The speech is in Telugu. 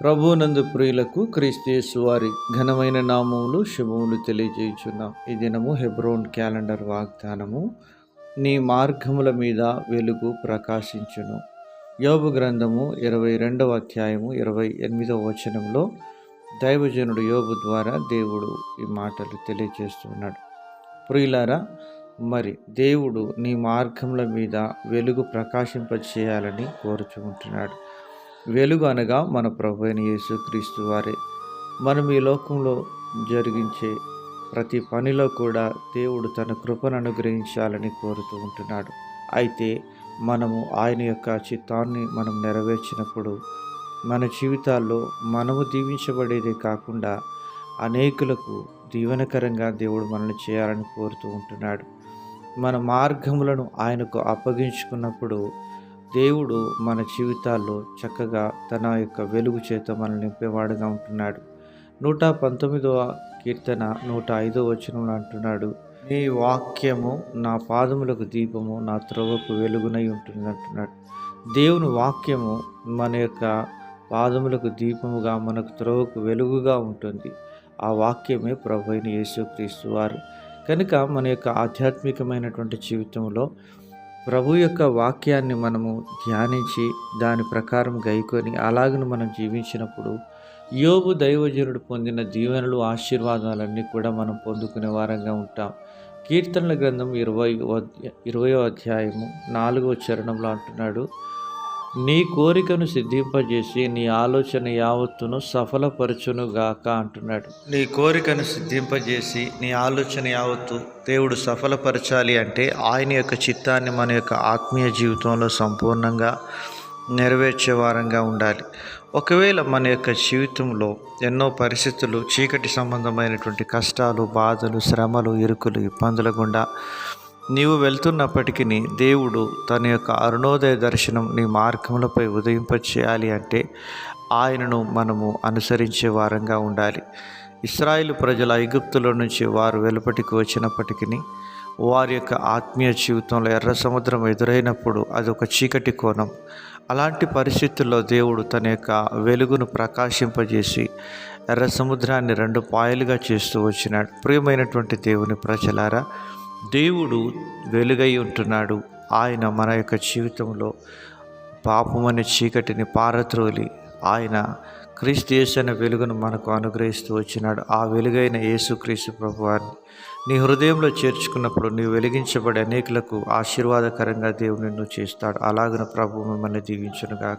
ప్రభునందు ప్రియులకు క్రీస్తు వారి ఘనమైన నామములు శుభములు తెలియజేయుచున్నాం. ఈ దినము హెబ్రోన్ క్యాలెండర్ వాగ్దానము. నీ మార్గముల మీద వెలుగు ప్రకాశించును. యోబు గ్రంథము ఇరవై రెండవ అధ్యాయము ఇరవై ఎనిమిదవ వచనంలో దైవజనుడు యోబు ద్వారా దేవుడు ఈ మాటలు తెలియజేస్తున్నాడు. ప్రియులారా మరి దేవుడు నీ మార్గముల మీద వెలుగు ప్రకాశింపచేయాలని కోరుచుకుంటున్నాడు వెలుగు అనగా మన ప్రభు అయిన యేసుక్రీస్తు వారే. మనం ఈ లోకంలో జరిగించే ప్రతి పనిలో కూడా దేవుడు తన కృపను అనుగ్రహించాలని కోరుతూ ఉంటున్నాడు. అయితే మనము ఆయన యొక్క చిత్తాన్ని మనం నెరవేర్చినప్పుడు మన జీవితాల్లో మనము దీవించబడేదే కాకుండా అనేకులకు దీవెనకరంగా దేవుడు మనల్ని చేయాలని కోరుతూ ఉంటున్నాడు. మన మార్గములను ఆయనకు అప్పగించుకున్నప్పుడు దేవుడు మన జీవితాల్లో చక్కగా తన యొక్క వెలుగు చేత మనల్ని నింపేవాడుగా ఉంటున్నాడు. నూట పంతొమ్మిదవ కీర్తన నూట ఐదవ వచనంలో అంటున్నాడు నీ వాక్యము నా పాదములకు దీపము నా త్రోవకు వెలుగునై ఉంటుంది అంటున్నాడు. దేవుని వాక్యము మన యొక్క పాదములకు దీపముగా మనకు త్రోవకు వెలుగుగా ఉంటుంది. ఆ వాక్యమే ప్రభు అయిన యేసుక్రీస్తు వారు. కనుక మన యొక్క ఆధ్యాత్మికమైనటువంటి జీవితంలో ప్రభు యొక్క వాక్యాన్ని మనము ధ్యానించి దాని ప్రకారం గైకొని అలాగను మనం జీవించినప్పుడు యోగు దైవజనుడు పొందిన దీవెనలు ఆశీర్వాదాలన్నీ కూడా మనం పొందుకునే వారంగా ఉంటాం. కీర్తనల గ్రంథం ఇరవై ఇరవయో అధ్యాయము నాలుగవ చరణంలో అంటున్నాడు నీ కోరికను సిద్ధింపజేసి నీ ఆలోచన యావత్తును సఫలపరచునుగాక అంటున్నాడు. నీ కోరికను సిద్ధింపజేసి నీ ఆలోచన యావత్తు దేవుడు సఫలపరచాలి అంటే ఆయన యొక్క చిత్తాన్ని మన యొక్క ఆత్మీయ జీవితంలో సంపూర్ణంగా నెరవేర్చే వారంగా ఉండాలి. ఒకవేళ మన యొక్క జీవితంలో ఎన్నో పరిస్థితులు చీకటి సంబంధమైనటువంటి కష్టాలు బాధలు శ్రమలు ఇరుకులు ఇబ్బందుల గుండా నీవు వెళ్తున్నప్పటికీ దేవుడు తన యొక్క అరుణోదయ దర్శనం నీ మార్గములపై ఉదయింపచేయాలి అంటే ఆయనను మనము అనుసరించే వారంగా ఉండాలి. ఇస్రాయిల్ ప్రజల ఐగుప్తుల నుంచి వారు వెలుపటికి వచ్చినప్పటికీ వారి యొక్క ఆత్మీయ జీవితంలో ఎర్ర సముద్రం ఎదురైనప్పుడు అది ఒక చీకటి కోణం. అలాంటి పరిస్థితుల్లో దేవుడు తన యొక్క వెలుగును ప్రకాశింపజేసి ఎర్ర సముద్రాన్ని రెండు పాయలుగా చేస్తూ వచ్చినాడు. ప్రియమైనటువంటి దేవుని ప్రజలారా దేవుడు వెలుగై ఉంటున్నాడు. ఆయన మన యొక్క జీవితంలో పాపమనే చీకటిని పారత్రోలి ఆయన క్రీస్తు యేసైన వెలుగును మనకు అనుగ్రహిస్తూ వచ్చినాడు. ఆ వెలుగైన యేసుక్రీస్తు ప్రభువాన్ని నీ హృదయంలో చేర్చుకున్నప్పుడు నీవు వెలిగించబడే అనేకులకు ఆశీర్వాదకరంగా దేవుడు నిన్ను చేస్తాడు. అలాగన ప్రభు మిమ్మల్ని దీవించునుగాక.